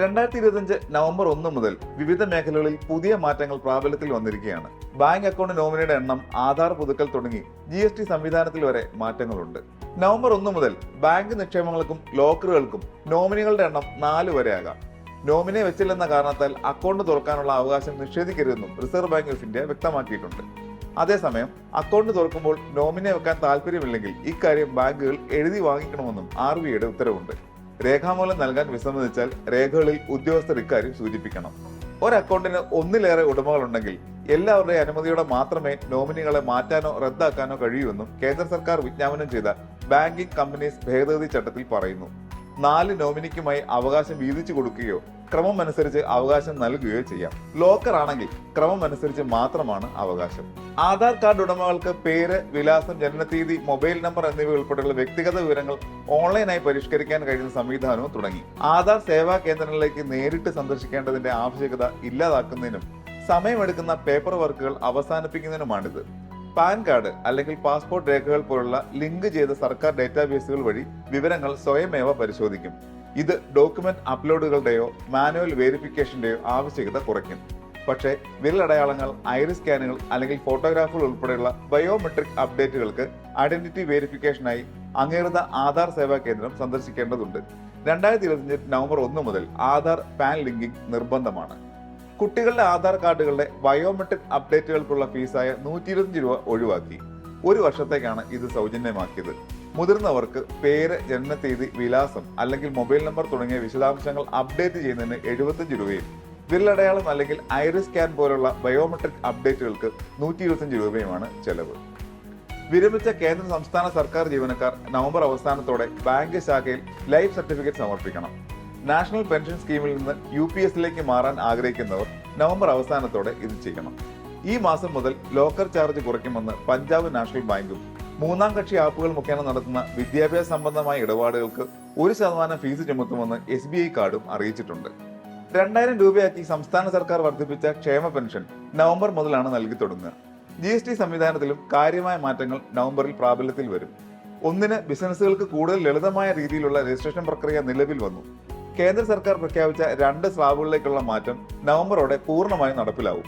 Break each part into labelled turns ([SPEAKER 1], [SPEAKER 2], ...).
[SPEAKER 1] രണ്ടായിരത്തി ഇരുപത്തിയഞ്ച് നവംബർ ഒന്ന് മുതൽ വിവിധ മേഖലകളിൽ പുതിയ മാറ്റങ്ങൾ പ്രാബല്യത്തിൽ വന്നിരിക്കുകയാണ്. ബാങ്ക് അക്കൗണ്ട് നോമിനിയുടെ എണ്ണം ആധാർ പുതുക്കൽ തുടങ്ങി ജി എസ് ടി സംവിധാനത്തിൽ വരെ മാറ്റങ്ങളുണ്ട്. നവംബർ ഒന്ന് മുതൽ ബാങ്ക് നിക്ഷേപങ്ങൾക്കും ലോക്കറുകൾക്കും നോമിനികളുടെ എണ്ണം നാല് വരെ ആകാം നോമിനെ വെച്ചില്ലെന്ന കാരണത്താൽ അക്കൗണ്ട് തുറക്കാനുള്ള അവകാശം നിഷേധിക്കരുതെന്നും റിസർവ് ബാങ്ക് ഓഫ് ഇന്ത്യ വ്യക്തമാക്കിയിട്ടുണ്ട്. അതേസമയം അക്കൗണ്ട് തുറക്കുമ്പോൾ നോമിനെ വെക്കാൻ താല്പര്യമില്ലെങ്കിൽ ഇക്കാര്യം ബാങ്കുകൾ എഴുതി വാങ്ങിക്കണമെന്നും ആർ ബി ഐയുടെ ഉത്തരവുണ്ട്. രേഖാമൂലം നൽകാൻ വിസമ്മതിച്ചാൽ രേഖകളിൽ ഉദ്യോഗസ്ഥർ ഇക്കാര്യം സൂചിപ്പിക്കണം. ഒരു അക്കൗണ്ടിന് ഒന്നിലേറെ ഉടമകളുണ്ടെങ്കിൽ എല്ലാവരുടെയും അനുമതിയോടെ മാത്രമേ നോമിനികളെ മാറ്റാനോ റദ്ദാക്കാനോ കഴിയൂവെന്നും കേന്ദ്ര സർക്കാർ വിജ്ഞാപനം ചെയ്ത ബാങ്കിംഗ് കമ്പനീസ് ഭേദഗതി ചട്ടത്തിൽ പറയുന്നു. നാല് നോമിനിക്കുമായി അവകാശം വീതിച്ചു കൊടുക്കുകയോ ക്രമം അനുസരിച്ച് അവകാശം നൽകുകയോ ചെയ്യാം. ലോക്കർ ആണെങ്കിൽ ക്രമം അനുസരിച്ച് മാത്രമാണ് അവകാശം. ആധാർ കാർഡ് ഉടമകൾക്ക് പേര് വിലാസം ജനനത്തീയതി മൊബൈൽ നമ്പർ എന്നിവ ഉൾപ്പെടെയുള്ള വ്യക്തിഗത വിവരങ്ങൾ ഓൺലൈനായി പരിഷ്കരിക്കാൻ കഴിയുന്ന സംവിധാനവും തുടങ്ങി. ആധാർ സേവാ കേന്ദ്രങ്ങളിലേക്ക് നേരിട്ട് സന്ദർശിക്കേണ്ടതിന്റെ ആവശ്യകത ഇല്ലാതാക്കുന്നതിനും സമയമെടുക്കുന്ന പേപ്പർ വർക്കുകൾ അവസാനിപ്പിക്കുന്നതിനുമാണിത്. പാൻ കാർഡ് അല്ലെങ്കിൽ പാസ്പോർട്ട് രേഖകൾ പോലുള്ള ലിങ്ക് ചെയ്ത സർക്കാർ ഡേറ്റാബേസുകൾ വഴി വിവരങ്ങൾ സ്വയമേവ പരിശോധിക്കും. ഇത് ഡോക്യുമെന്റ് അപ്ലോഡുകളുടെയോ മാനുവൽ വേരിഫിക്കേഷന്റെയോ ആവശ്യകത കുറയ്ക്കും. പക്ഷേ വിരലടയാളങ്ങൾ ഐറിസ് സ്കാനുകൾ അല്ലെങ്കിൽ ഫോട്ടോഗ്രാഫുകൾ ഉൾപ്പെടെയുള്ള ബയോമെട്രിക് അപ്ഡേറ്റുകൾക്ക് ഐഡന്റിറ്റി വേരിഫിക്കേഷനായി അംഗീകൃത ആധാർ സേവാ കേന്ദ്രം സന്ദർശിക്കേണ്ടതുണ്ട്. രണ്ടായിരത്തി ഇരുപത്തിയഞ്ച് നവംബർ ഒന്ന് മുതൽ ആധാർ പാൻ ലിങ്കിംഗ് നിർബന്ധമാണ്. കുട്ടികളുടെ ആധാർ കാർഡുകളുടെ ബയോമെട്രിക് അപ്ഡേറ്റുകൾക്കുള്ള ഫീസായ നൂറ്റി ഇരുപത്തഞ്ച് രൂപ ഒഴിവാക്കി. ഒരു വർഷത്തേക്കാണ് ഇത് സൗജന്യമാക്കിയത്. മുതിർന്നവർക്ക് പേര് ജനനത്തീയതി വിലാസം അല്ലെങ്കിൽ മൊബൈൽ നമ്പർ തുടങ്ങിയ വിശദാംശങ്ങൾ അപ്ഡേറ്റ് ചെയ്യുന്നതിന് എഴുപത്തഞ്ച് രൂപയും വിരലടയാളം അല്ലെങ്കിൽ ഐറിസ് സ്കാൻ പോലുള്ള ബയോമെട്രിക് അപ്ഡേറ്റുകൾക്ക് നൂറ്റി ഇരുപത്തഞ്ച് രൂപയുമാണ് ചെലവ്. വിരമിച്ച കേന്ദ്ര സംസ്ഥാന സർക്കാർ ജീവനക്കാർ നവംബർ അവസാനത്തോടെ ബാങ്ക് ശാഖയിൽ ലൈഫ് സർട്ടിഫിക്കറ്റ് സമർപ്പിക്കണം. നാഷണൽ പെൻഷൻ സ്കീമിൽ നിന്ന് യു പി എസിലേക്ക് മാറാൻ ആഗ്രഹിക്കുന്നവർ നവംബർ അവസാനത്തോടെ ഇത് ചെയ്യണം. ഈ മാസം മുതൽ ലോക്കർ ചാർജ് കുറയ്ക്കുമെന്ന് പഞ്ചാബ് നാഷണൽ ബാങ്കും മൂന്നാം കക്ഷി ആപ്പുകൾ മുഖേന നടത്തുന്ന വിദ്യാഭ്യാസ സംബന്ധമായ ഇടപാടുകൾക്ക് ഒരു ശതമാനം ഫീസ് ചുമത്തുമെന്ന് എസ് ബി ഐ കാർഡും അറിയിച്ചിട്ടുണ്ട്. രണ്ടായിരം രൂപയാക്കി സംസ്ഥാന സർക്കാർ വർദ്ധിപ്പിച്ച ക്ഷേമ പെൻഷൻ നവംബർ മുതലാണ് നൽകി തുടങ്ങുക. ജി എസ് ടി സംവിധാനത്തിലും കാര്യമായ മാറ്റങ്ങൾ നവംബറിൽ പ്രാബല്യത്തിൽ വരും. ഒന്നിന് ബിസിനസ്സുകൾക്ക് കൂടുതൽ ലളിതമായ രീതിയിലുള്ള രജിസ്ട്രേഷൻ പ്രക്രിയ നിലവിൽ വന്നു. കേന്ദ്ര സർക്കാർ പ്രഖ്യാപിച്ച രണ്ട് സ്ലാബുകളിലേക്കുള്ള മാറ്റം നവംബറോടെ പൂർണമായും നടപ്പിലാവും.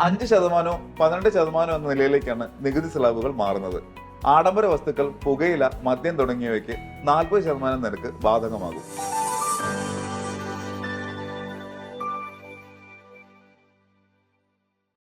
[SPEAKER 1] അഞ്ച് ശതമാനവും പന്ത്രണ്ട് ശതമാനവും എന്ന നിലയിലേക്കാണ് നികുതി സ്ലാബുകൾ മാറുന്നത്. ആഡംബര വസ്തുക്കൾ പുകയില മദ്യം തുടങ്ങിയവയ്ക്ക് നാൽപ്പത് ശതമാനം നിരക്ക് ബാധകമാകും.